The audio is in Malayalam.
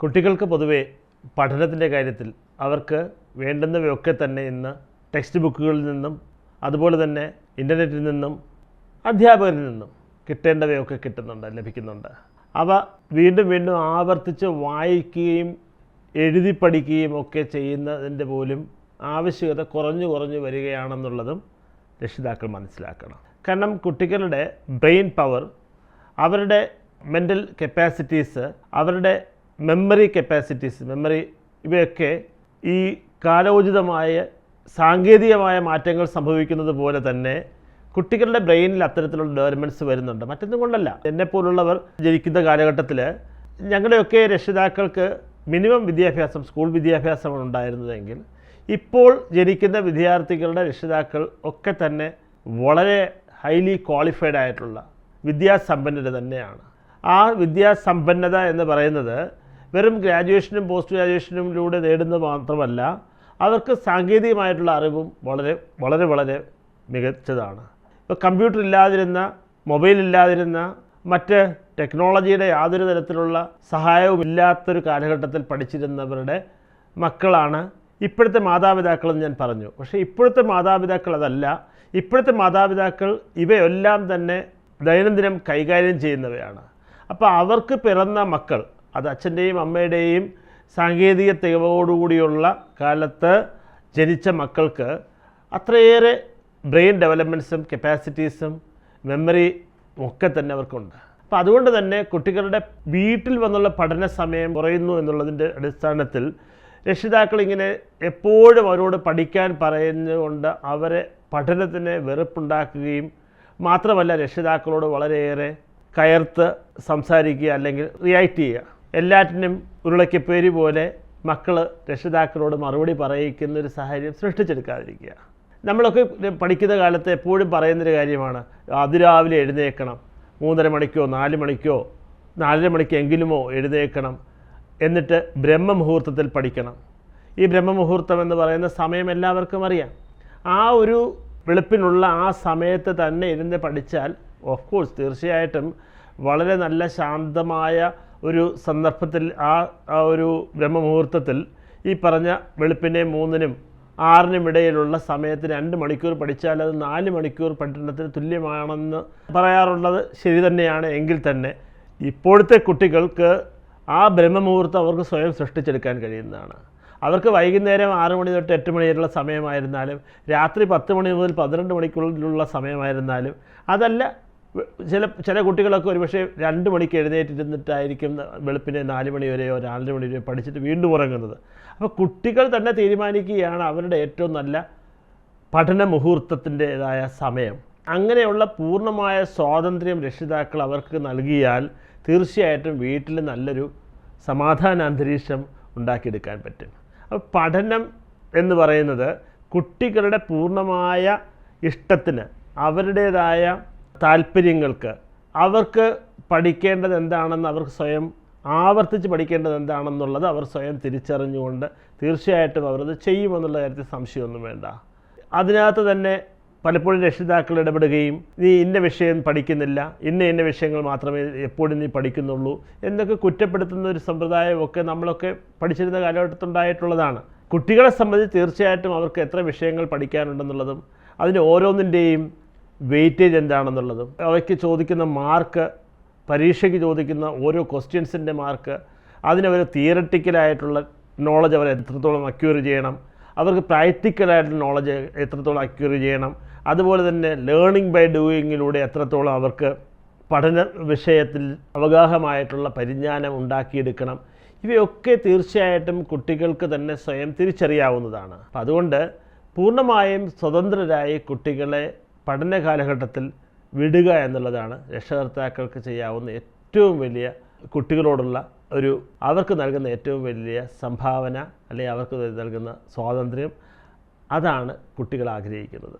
കുട്ടികൾക്ക് പൊതുവെ പഠനത്തിന്റെ കാര്യത്തിൽ അവർക്ക് വേണ്ടുന്നവയൊക്കെ തന്നെ ഇന്ന് ടെക്സ്റ്റ് ബുക്കുകളിൽ നിന്നും അതുപോലെ തന്നെ ഇന്റർനെറ്റിൽ നിന്നും അധ്യാപകരിൽ നിന്നും കിട്ടേണ്ടവയൊക്കെ കിട്ടുന്നുണ്ട് ലഭിക്കുന്നുണ്ട്. അവ വീണ്ടും വീണ്ടും ആവർത്തിച്ച് വായിക്കുകയും എഴുതി പഠിക്കുകയും ഒക്കെ ചെയ്യുന്നതിന്റെ പോലും ആവശ്യകത കുറഞ്ഞു കുറഞ്ഞു വരികയാണെന്നുള്ളതും രക്ഷിതാക്കൾ മനസ്സിലാക്കണം. കാരണം കുട്ടികളുടെ ബ്രെയിൻ പവർ അവരുടെ മെന്റൽ കപ്പാസിറ്റീസ് അവരുടെ മെമ്മറി കപ്പാസിറ്റീസ് മെമ്മറി ഇവയൊക്കെ ഈ കാലോചിതമായ സാങ്കേതികമായ മാറ്റങ്ങൾ സംഭവിക്കുന്നത് പോലെ തന്നെ കുട്ടികളുടെ ബ്രെയിനിൽ അത്തരത്തിലുള്ള ഡെവലപ്മെന്റ്സ് വരുന്നുണ്ട്. മറ്റൊന്നും കൊണ്ടല്ല. എന്നെപ്പോലുള്ളവർ ജനിക്കുന്ന കാലഘട്ടത്തിൽ ഞങ്ങളുടെയൊക്കെ രക്ഷിതാക്കൾക്ക് മിനിമം വിദ്യാഭ്യാസം സ്കൂൾ വിദ്യാഭ്യാസമാണ് ഉണ്ടായിരുന്നതെങ്കിൽ ഇപ്പോൾ ജനിക്കുന്ന വിദ്യാർത്ഥികളുടെ രക്ഷിതാക്കൾ ഒക്കെ തന്നെ വളരെ ഹൈലി ക്വാളിഫൈഡ് ആയിട്ടുള്ള വിദ്യാസമ്പന്നത തന്നെയാണ്. ആ വിദ്യാസമ്പന്നത എന്ന് പറയുന്നത് വെറും ഗ്രാജുവേഷനും പോസ്റ്റ് ഗ്രാജുവേഷനിലൂടെ നേടുന്നത് മാത്രമല്ല അവർക്ക് സാങ്കേതികമായിട്ടുള്ള അറിവും വളരെ വളരെ വളരെ മികച്ചതാണ്. ഇപ്പോൾ കമ്പ്യൂട്ടർ ഇല്ലാതിരുന്ന മൊബൈൽ ഇല്ലാതിരുന്ന മറ്റ് ടെക്നോളജിയുടെ യാതൊരു തരത്തിലുള്ള സഹായവും ഇല്ലാത്തൊരു കാലഘട്ടത്തിൽ പഠിച്ചിരുന്നവരുടെ മക്കളാണ് ഇപ്പോഴത്തെ മാതാപിതാക്കളെന്ന് ഞാൻ പറഞ്ഞു. പക്ഷേ ഇപ്പോഴത്തെ മാതാപിതാക്കൾ അതല്ല. ഇപ്പോഴത്തെ മാതാപിതാക്കൾ ഇവയെല്ലാം തന്നെ ദൈനംദിനം കൈകാര്യം ചെയ്യുന്നവയാണ്. അപ്പോൾ അവർക്ക് പിറന്ന മക്കൾ അത് അച്ഛന്റെയും അമ്മയുടെയും സാങ്കേതിക തികവോടുകൂടിയുള്ള കാലത്ത് ജനിച്ച മക്കൾക്ക് അത്രയേറെ ബ്രെയിൻ ഡെവലപ്മെന്റ്സും കപ്പാസിറ്റീസും മെമ്മറി ഒക്കെ തന്നെ അവർക്കുണ്ട്. അപ്പോൾ അതുകൊണ്ട് തന്നെ കുട്ടികളുടെ വീട്ടിൽ വന്നുള്ള പഠന സമയം കുറയുന്നു എന്നുള്ളതിന്റെ അടിസ്ഥാനത്തിൽ രക്ഷിതാക്കൾ ഇങ്ങനെ എപ്പോഴും അവരോട് പഠിക്കാൻ പറയുന്നതുകൊണ്ട് അവരെ പഠനത്തിന് വെറുപ്പുണ്ടാക്കുകയും മാത്രമല്ല രക്ഷിതാക്കളോട് വളരെയേറെ കയർത്ത് സംസാരിക്കുക അല്ലെങ്കിൽ റിയാക്റ്റ് ചെയ്യുക. എല്ലാറ്റിനും ഉരുളയ്ക്ക് പേര് പോലെ മക്കൾ രക്ഷിതാക്കളോട് മറുപടി പറയിക്കുന്ന ഒരു സാഹചര്യം സൃഷ്ടിച്ചെടുക്കാതിരിക്കുക. നമ്മളൊക്കെ പഠിക്കുന്ന കാലത്ത് എപ്പോഴും പറയുന്നൊരു കാര്യമാണ് അതിരാവിലെ എഴുന്നേൽക്കണം. മൂന്നര മണിക്കോ നാല് മണിക്കോ നാലര മണിക്കെങ്കിലുമോ എഴുന്നേൽക്കണം. എന്നിട്ട് ബ്രഹ്മമുഹൂർത്തത്തിൽ പഠിക്കണം. ഈ ബ്രഹ്മമുഹൂർത്തം എന്ന് പറയുന്ന സമയം എല്ലാവർക്കും അറിയാം. ആ ഒരു വെളുപ്പിനുള്ള ആ സമയത്ത് തന്നെ ഇരുന്ന് പഠിച്ചാൽ ഓഫ് കോഴ്സ് തീർച്ചയായിട്ടും വളരെ നല്ല ശാന്തമായ ഒരു സന്ദർഭത്തിൽ ആ ആ ഒരു ബ്രഹ്മമുഹൂർത്തത്തിൽ ഈ പറഞ്ഞ വെളുപ്പിനെ മൂന്നിനും ആറിനും ഇടയിലുള്ള സമയത്ത് രണ്ട് മണിക്കൂർ പഠിച്ചാൽ അത് നാല് മണിക്കൂർ പഠനത്തിന് തുല്യമാണെന്ന് പറയാറുള്ളത് ശരി തന്നെയാണ്. എങ്കിൽ തന്നെ ഇപ്പോഴത്തെ കുട്ടികൾക്ക് ആ ബ്രഹ്മമുഹൂർത്തം അവർക്ക് സ്വയം സൃഷ്ടിച്ചെടുക്കാൻ കഴിയുന്നതാണ്. അവർക്ക് വൈകുന്നേരം ആറ് മണി തൊട്ട് എട്ട് മണി വരെയുള്ള സമയമായിരുന്നാലും രാത്രി പത്ത് മണി മുതൽ പന്ത്രണ്ട് മണിക്കുള്ളിലുള്ള സമയമായിരുന്നാലും അതല്ല ചില ചില കുട്ടികളൊക്കെ ഒരുപക്ഷെ രണ്ട് മണിക്ക് എഴുന്നേറ്റിരുന്നിട്ടായിരിക്കും വെളുപ്പിനെ നാല് മണി വരെയോ നാലര മണി വരെയോ പഠിച്ചിട്ട് വീണ്ടും ഉറങ്ങുന്നത്. അപ്പോൾ കുട്ടികൾ തന്നെ തീരുമാനിക്കുകയാണ് അവരുടെ ഏറ്റവും നല്ല പഠന മുഹൂർത്തത്തിന്റെതായ സമയം. അങ്ങനെയുള്ള പൂർണമായ സ്വാതന്ത്ര്യം രക്ഷിതാക്കൾ അവർക്ക് നൽകിയാൽ തീർച്ചയായിട്ടും വീട്ടിൽ നല്ലൊരു സമാധാന അന്തരീക്ഷം ഉണ്ടാക്കിയെടുക്കാൻ പറ്റും. അപ്പോൾ പഠനം എന്ന് പറയുന്നത് കുട്ടികളുടെ പൂർണമായ ഇഷ്ടത്തിന് അവരുടേതായ താല്പര്യങ്ങൾക്ക് അവർക്ക് പഠിക്കേണ്ടത് എന്താണെന്ന് അവർക്ക് സ്വയം ആവർത്തിച്ച് പഠിക്കേണ്ടത് എന്താണെന്നുള്ളത് അവർ സ്വയം തിരിച്ചറിഞ്ഞുകൊണ്ട് തീർച്ചയായിട്ടും അവരത് ചെയ്യുമെന്നുള്ള കാര്യത്തിൽ സംശയമൊന്നും വേണ്ട. അതിനകത്ത് തന്നെ പലപ്പോഴും രക്ഷിതാക്കൾ ഇടപെടുകയും നീ ഇന്ന വിഷയം പഠിക്കുന്നില്ല ഇന്ന ഇന്ന വിഷയങ്ങൾ മാത്രമേ എപ്പോഴും നീ പഠിക്കുന്നുള്ളൂ എന്നൊക്കെ കുറ്റപ്പെടുത്തുന്ന ഒരു സമ്പ്രദായമൊക്കെ നമ്മളൊക്കെ പഠിച്ചിരുന്ന കാലഘട്ടത്തുണ്ടായിട്ടുള്ളതാണ്. കുട്ടികളെ സംബന്ധിച്ച് തീർച്ചയായിട്ടും അവർക്ക് എത്ര വിഷയങ്ങൾ പഠിക്കാനുണ്ടെന്നുള്ളതും അതിന് ഓരോന്നിന്റെയും വെയിറ്റേജ് എന്താണെന്നുള്ളതും അവയ്ക്ക് ചോദിക്കുന്ന മാർക്ക് പരീക്ഷയ്ക്ക് ചോദിക്കുന്ന ഓരോ ക്വസ്റ്റ്യൻസിന്റെ മാർക്ക് അതിനവർ തിയറട്ടിക്കലായിട്ടുള്ള നോളജ് അവർ എത്രത്തോളം അക്യൂർ ചെയ്യണം അവർക്ക് പ്രാക്ടിക്കലായിട്ടുള്ള നോളജ് എത്രത്തോളം അക്യൂർ ചെയ്യണം അതുപോലെ തന്നെ ലേണിംഗ് ബൈ ഡൂയിങ്ങിലൂടെ എത്രത്തോളം അവർക്ക് പഠന വിഷയത്തിൽ അവഗാഹമായിട്ടുള്ള പരിജ്ഞാനം ഉണ്ടാക്കിയെടുക്കണം ഇവയൊക്കെ തീർച്ചയായിട്ടും കുട്ടികൾക്ക് തന്നെ സ്വയം തിരിച്ചറിയാവുന്നതാണ്. അതുകൊണ്ട് പൂർണമായും സ്വതന്ത്രരായി കുട്ടികളെ പഠന കാലഘട്ടത്തിൽ വിടുക എന്നുള്ളതാണ് രക്ഷകർത്താക്കൾക്ക് ചെയ്യാവുന്ന ഏറ്റവും വലിയ കുട്ടികളോടുള്ള ഒരു അവർക്ക് നൽകുന്ന ഏറ്റവും വലിയ സംഭാവന അല്ലെങ്കിൽ അവർക്ക് നൽകുന്ന സ്വാതന്ത്ര്യം. അതാണ് കുട്ടികൾ ആഗ്രഹിക്കുന്നത്.